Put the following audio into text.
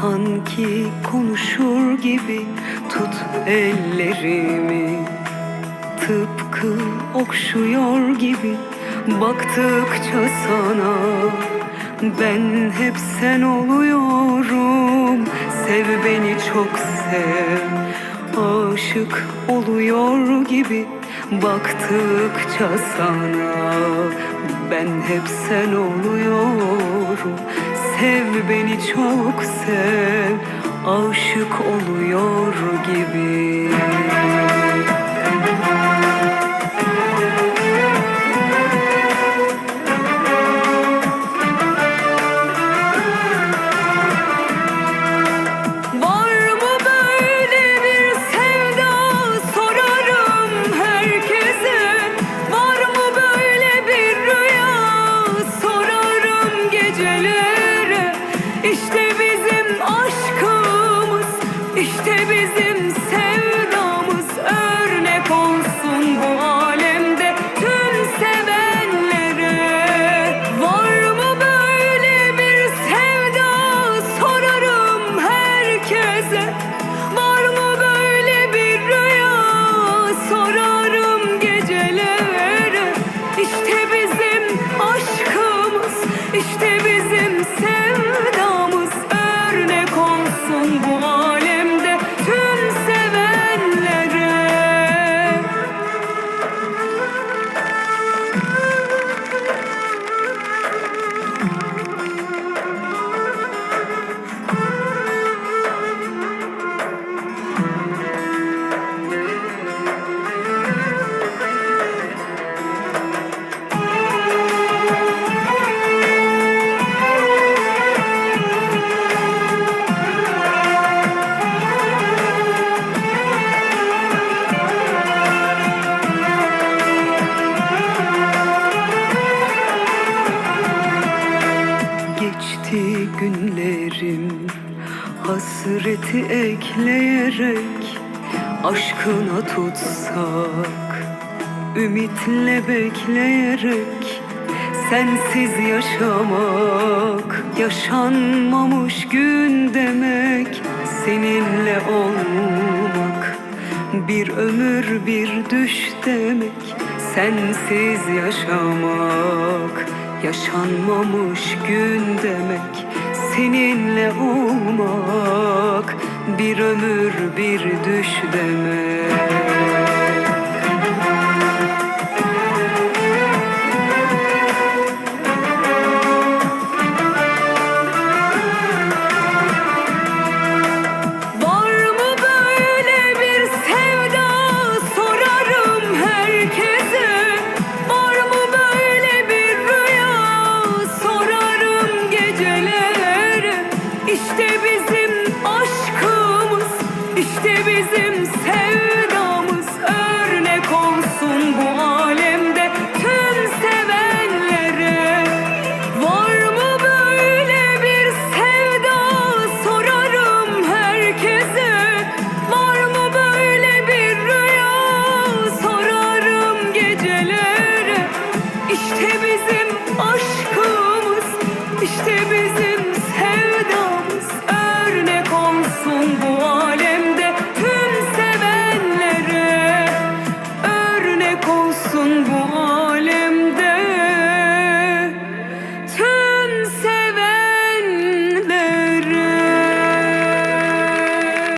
Sanki konuşur gibi tut ellerimi. Tıpkı okşuyor gibi baktıkça sana. Ben hep sen oluyorum. Sev beni çok sev. Aşık oluyor gibi baktıkça sana. Ben hep sen oluyorum Sev beni çok sev Aşık oluyor gibi İşte bizim aşkımız işte bizim sevdamız Geçti günlerim hasreti ekleyerek Aşkına tutsak ümitle bekleyerek Sensiz yaşamak yaşanmamış gün demek Seninle olmak bir ömür bir düş demek Sensiz yaşamak yaşanmamış gün demek Seninle olmak bir ömür bir düş demek geceler